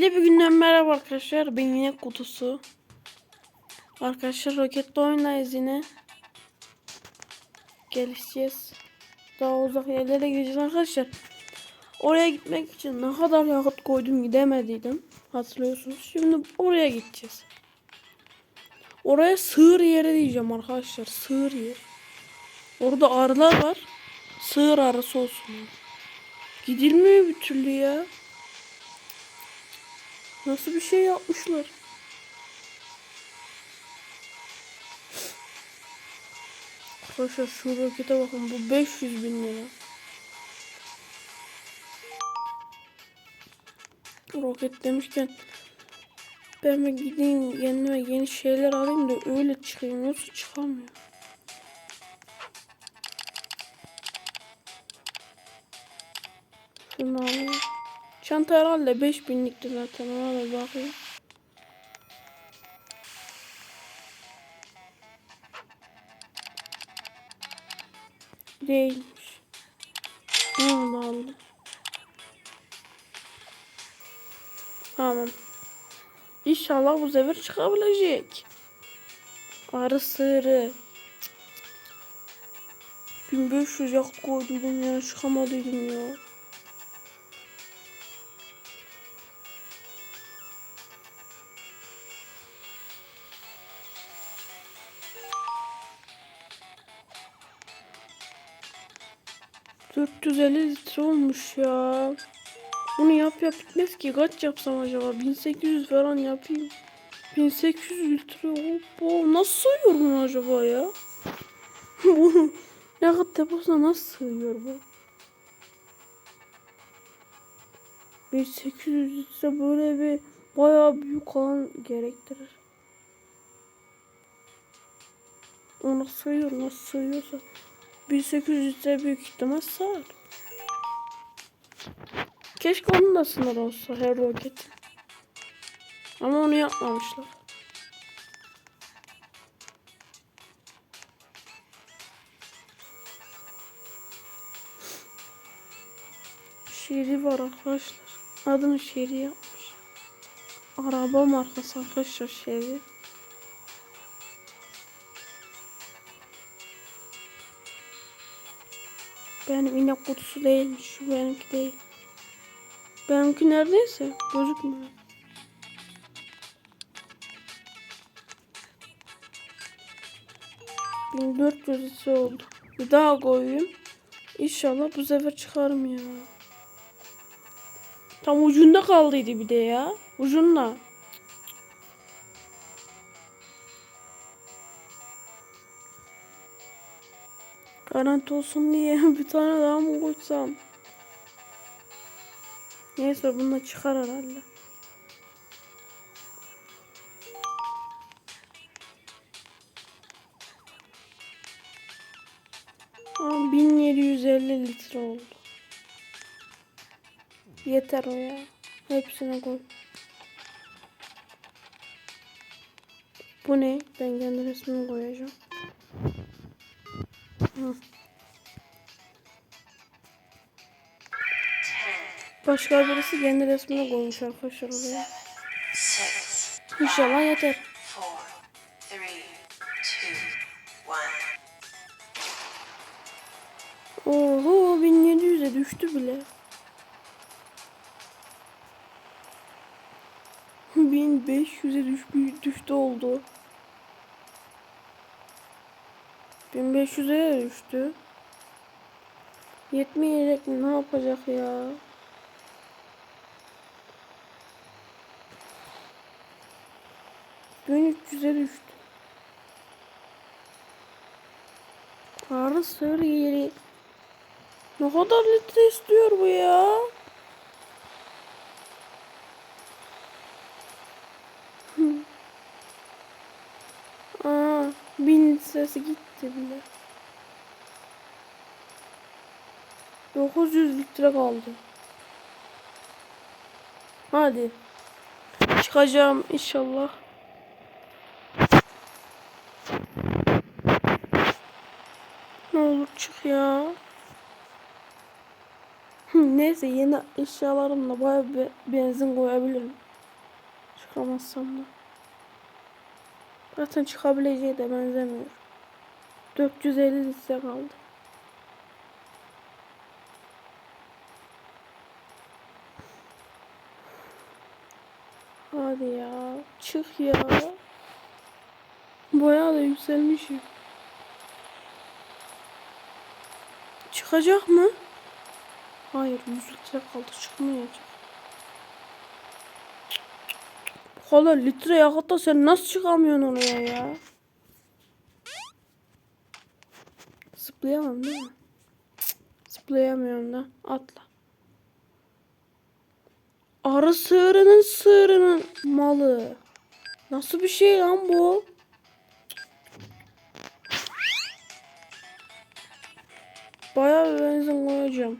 Renkli bir günden merhaba arkadaşlar. Ben yine kutusu. Arkadaşlar roketli oynayız yine. Gelişeceğiz. Daha uzak yerlere gideceğiz arkadaşlar. Oraya gitmek için ne kadar yakıt koydum gidemediydim. Hatırlıyorsunuz. Şimdi oraya gideceğiz. Oraya sığır yeri diyeceğim arkadaşlar. Sığır yer. Orada arılar var. Sığır arısı olsun. Gidilmiyor bir türlü ya. Nasıl bir şey yapmışlar? Arkadaşlar şu rokete bakın bu 500 bin lira. Roket demişken ben bir gideyim kendime yeni şeyler alayım da öyle çıkayım yoksa çıkamıyor. Çanta herhalde 5000'likti zaten ona da bakayım. Değilmiş. Allah Allah. Tamam. İnşallah bu sefer çıkabilecek. Arı sığırı. 1500 yakıt koyduydum ya çıkamadıydım ya. ...450 litre olmuş ya. Bunu yap yap bitmez ki. Kaç yapsam acaba? 1800 falan yapayım. 1800 litre. Hoppa. Nasıl sığıyor bunu acaba ya? Bu yakıt deposuna nasıl sığıyor bu? 1800 litre böyle bir bayağı büyük alan gerektirir. O nasıl sığıyor? Nasıl sığıyorsa. 1800 litre büyük ihtimal sığar. Keşke onun da sınır olsa her roket. Ama onu yapmamışlar. Şeri var arkadaşlar. Adını Şeri yapmış. Araba markası arkadaşlar Şeri. Benim inek kutusu değilmiş. Şu benimki değil. Benimki neredeyse gözükmüyor. Bin dört yüz oldu. Bir daha koyayım. İnşallah bu sefer çıkarım ya. Tam ucunda kaldıydı bir de ya. Ucunda. Garanti olsun diye bir tane daha mı koysam? Neyse bununla çıkar herhalde. Aa, 1750 litre oldu. Yeter o ya. Hepsine koy. Bu ne? Ben kendi resmimi koyacağım. Başka birisi kendi resmini koymuş arkadaşlar oraya. İnşallah yeter. Oho 1700'e düştü bile. 1500'e düşmüş düştü oldu. 1500'e de düştü. Yetmeyecek mi? Ne yapacak ya? Bin 300'e düştü. Karı sığır yeri. Ne kadar litre istiyor bu ya? Aa, litresi gitti bile. 900 litre kaldı. Hadi. Çıkacağım inşallah. Ne olur çık ya. Neyse yeni eşyalarımla bayağı bir benzin koyabilirim. Çıkamazsam da. Zaten çıkabileceği de benzemiyor. 450 litre kaldı. Hadi ya. Çık ya. Bayağı da yükselmişim. Çıkacak mı? Hayır 100 litre kaldı çıkmayacak. Bu kadar litre yakıtta sen nasıl çıkamıyorsun oraya ya? Zıplayamam değil mi? Zıplayamıyorum da. Atla. Arı sığırının sığırının malı. Nasıl bir şey lan bu? Bayağı bir benzin koyacağım.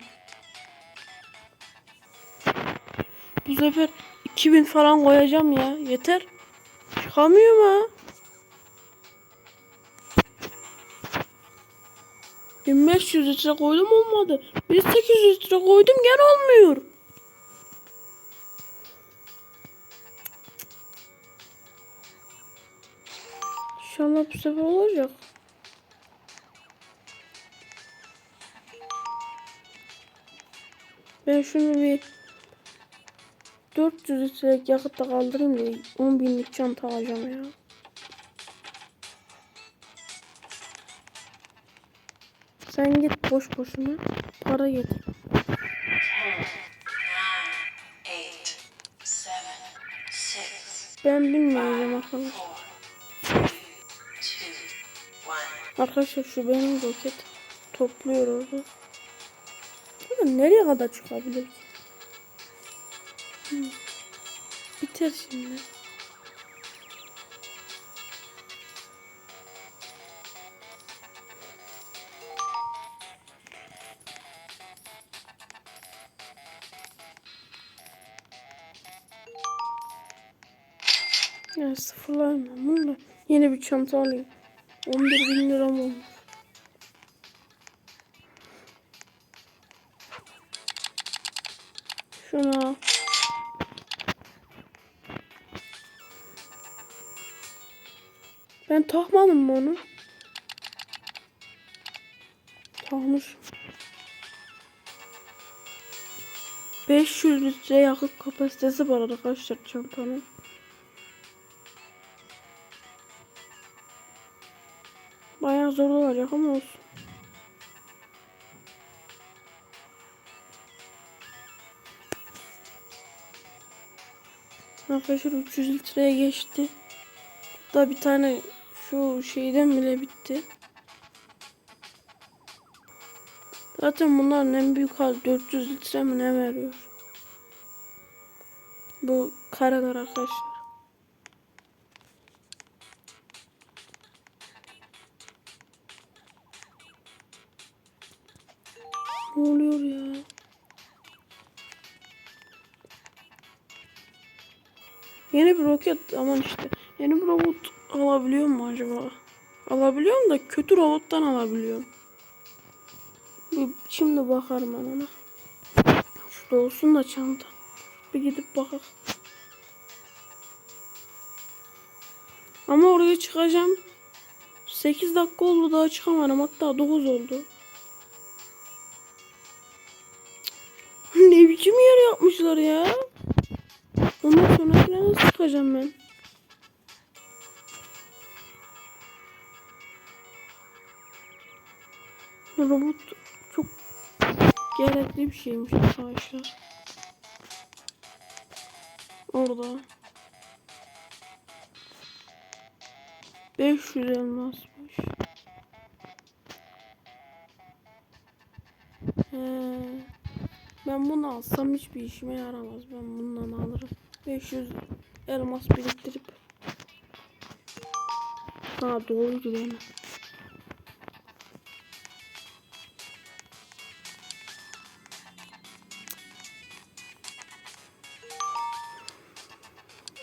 Bu sefer 2000 falan koyacağım ya. Yeter. Çıkamıyorum ha. 1500 litre koydum olmadı. 1800 litre koydum gene olmuyor. İnşallah bu sefer olacak. Ben şunu bir 400 litrelik yakıtta kaldırayım da 10 binlik çanta alacağım ya. Sen git boş boşuna para getir. Ben bilmiyorum one. Arkadaşlar şu benim roket topluyor orada. Ama nereye kadar çıkabilir ki? Hı. Biter şimdi. Sıfırlayayım bunu yeni bir çanta alayım. 11 bin liram olmuş. Şuna. Ben takmadım mı onu? Takmış. 500 litre yakıt kapasitesi var arkadaşlar çantanın. Zor olacak ama olsun. Arkadaşlar 300 litreye geçti. Hatta bir tane şu şeyden bile bitti. Zaten bunların en büyük hali 400 litre mi ne veriyor? Bu kareler arkadaşlar. Oluyor ya? Yeni bir roket aman işte. Yeni bir robot alabiliyor mu acaba? Alabiliyorum da kötü robottan alabiliyorum. Bir, şimdi bakarım ben ona. Şurada olsun da çanta. Bir gidip bakalım. Ama oraya çıkacağım. 8 dakika oldu daha çıkamadım. Hatta 9 oldu. Yapmışlar ya. Ondan sonra nasıl çıkacağım ben? Robot çok gerekli bir şeymiş arkadaşlar. Orada. 500 elmasmış. He. Ben bunu alsam hiçbir işime yaramaz. Ben bundan alırım. 500 elmas biriktirip. Ha doğruydu mi?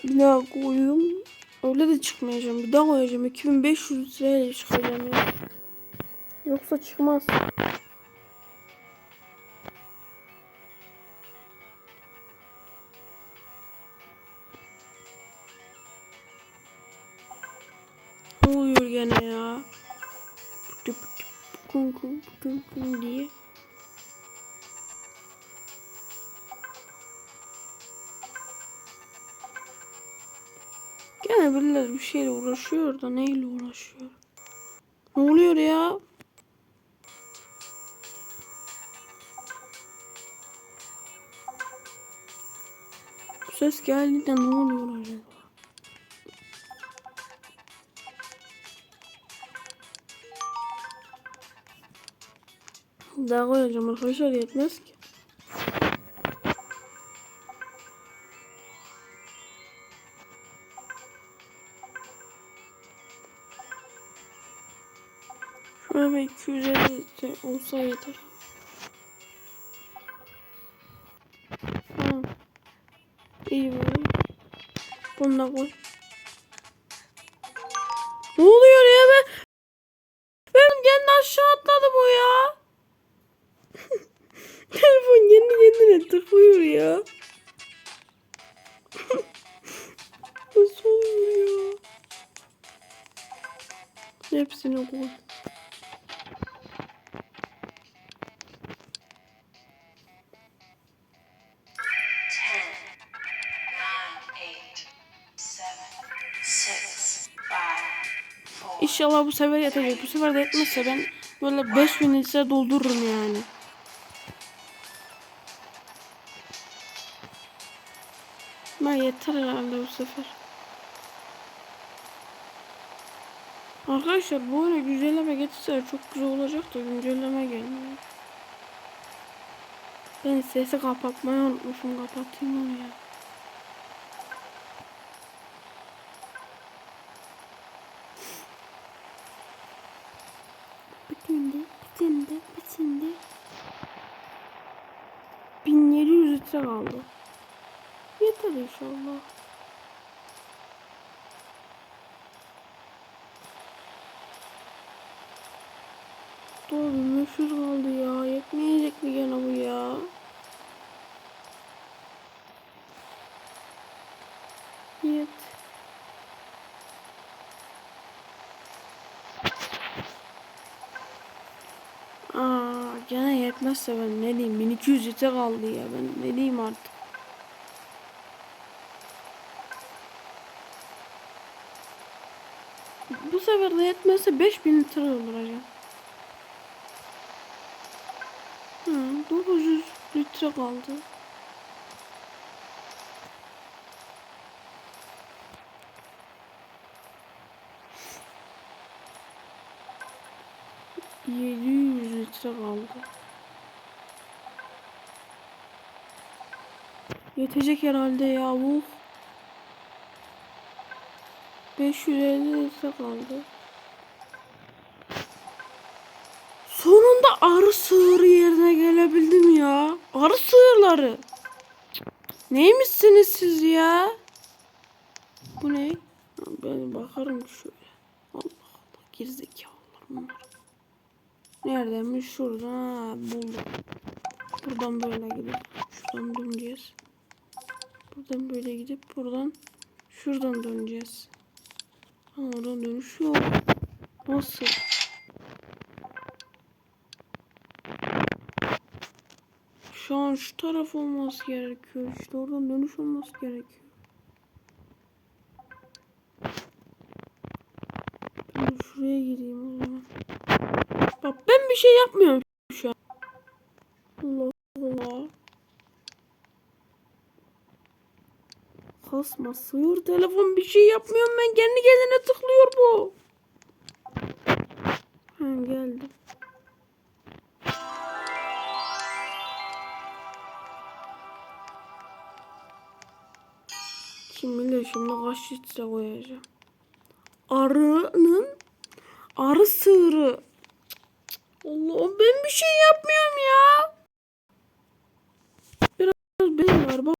Bir daha koyayım. Öyle de çıkmayacağım. Bir daha koyacağım. 2500 liraya çıkacağım ya. Yoksa çıkmaz. Gene ya. Kun kun kun kun diye. Gene birileri bir şeyle uğraşıyor da neyle uğraşıyor? Ne oluyor ya? Bu ses geldi ne oluyor acaba? Daha koyacağım arkadaşlar yetmez ki. Şöyle bir 250 de olsa yeter. Tamam. İyi böyle. Bunu da koy. Ne oluyor ya ben? Benim kendi aşağı atladı bu ya. Telefon tıklıyor ya. Nasıl oluyor ya? Hepsini koy. İnşallah bu sefer yetecek. Bu sefer de yetmezse ben böyle 5000 ise doldururum yani. Yeter herhalde bu sefer. Arkadaşlar bu oyuna güncelleme getirse çok güzel olacak da güncelleme gelmiyor. Ben sesi kapatmayı unutmuşum. Kapatayım onu ya. Bitindi, bitindi, bitindi. 1700 litre kaldı. Yeter inşallah. Doğru 500 kaldı ya. Yetmeyecek mi gene bu ya? Yet. Aa, gene yetmezse ben ne diyeyim 1200 litre kaldı ya ben ne diyeyim artık. Bu sefer de yetmezse 5000 litre dolduracağım. Hı, 900 litre kaldı. Yedi yüz litre kaldı. Yetecek herhalde ya bu. 550 litre kaldı. Sonunda arı sığırı yerine gelebildim ya. Arı sığırları. Neymişsiniz siz ya? Bu ne? Ben bakarım şöyle. Allah Allah gerizekalılar bunlar. Neredenmiş? Şuradan. Ha, buldum. Buradan böyle gidip şuradan döneceğiz. Buradan böyle gidip buradan şuradan döneceğiz. Oradan dönüş yok. Nasıl? Şu an şu taraf olması gerekiyor. İşte oradan dönüş olması gerekiyor. Ben şuraya gireyim o zaman. Bak ben bir şey yapmıyorum şu an. Allah Allah. Kasma sığır telefon bir şey yapmıyorum ben kendi kendine tıklıyor bu. Ha geldi. Kim bilir şimdi kaç litre koyacağım. Arının arı sığırı. Allah'ım ben bir şey yapmıyorum ya. Biraz benim var bak.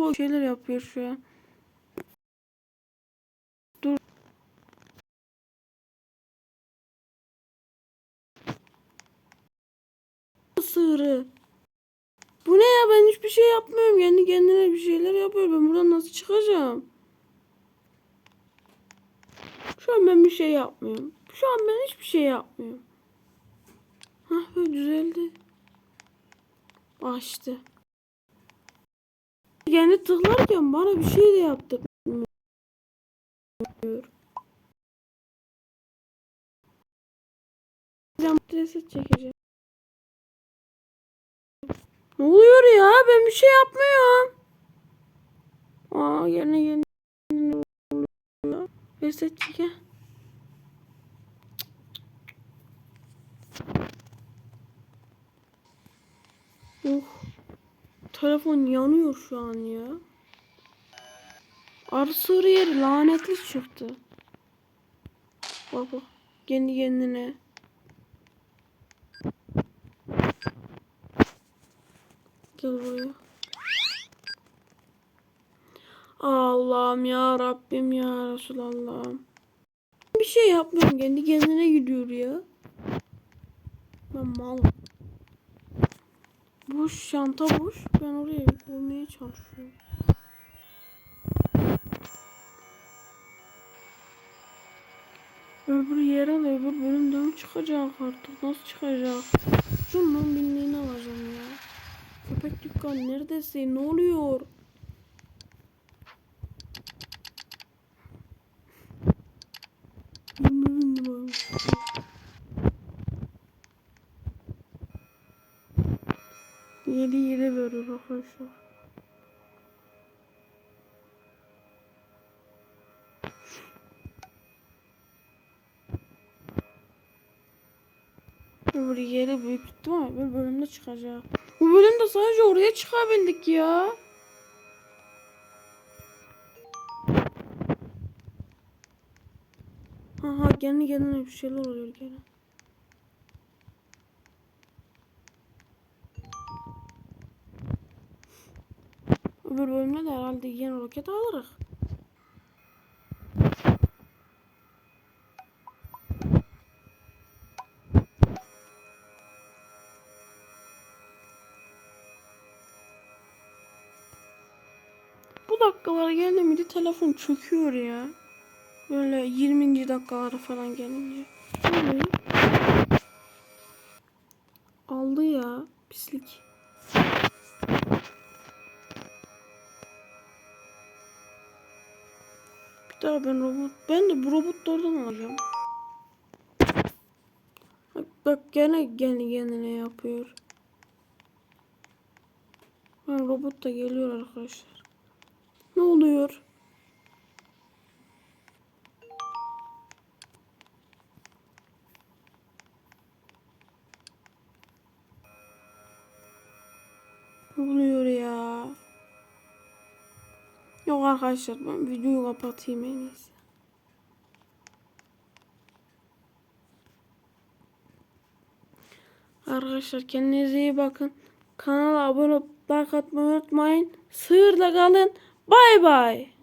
Bak şeyler yapıyor şu an. Dur. Sığırı. Bu ne ya ben hiçbir şey yapmıyorum. Kendi kendine bir şeyler yapıyor. Ben buradan nasıl çıkacağım? Şu an ben bir şey yapmıyorum. Şu an ben hiçbir şey yapmıyorum. Hah böyle düzeldi. Açtı. Yani tıklarken bana bir şey de yaptırmıyor. Ben reset çekeceğim. Ne oluyor ya? Ben bir şey yapmıyorum. Aa yine yine. Reset çeke. Oh. Telefon yanıyor şu an ya. Sığırı yeri lanetli çıktı. Bak bak. Kendi kendine. Gel buraya. Allah'ım ya Rabbim ya Resulallah'ım. Bir şey yapmıyorum kendi kendine gidiyor ya. Ben malım. Boş şanta boş. Ben oraya olmaya çalışıyorum. Öbür yere de öbür bölümde mi çıkacak artık? Nasıl çıkacak? Şunun binliğini alacağım ya. Köpek dükkan neredesin? Ne oluyor? Yedi yedi veriyor arkadaşlar. Öbür yeri büyük ihtimal bir bölümde çıkacak. Bu bölümde sadece oraya çıkabildik ya. Aha kendi kendine bir şeyler oluyor gene. Öbür bölümde de herhalde yeni roket alırız. Bu dakikalara geldi miydi telefon çöküyor ya. Böyle 20. dakikalara falan gelince. Aldı ya pislik. Daha ben robot ben de bu robotlardan alacağım. Bak, bak gene gene kendine yapıyor. Ha, robot da geliyor arkadaşlar. Ne oluyor? Arkadaşlar ben videoyu kapatayım en iyisi. Arkadaşlar kendinize iyi bakın. Kanala abone olup like atmayı unutmayın. Sığırla kalın. Bay bay.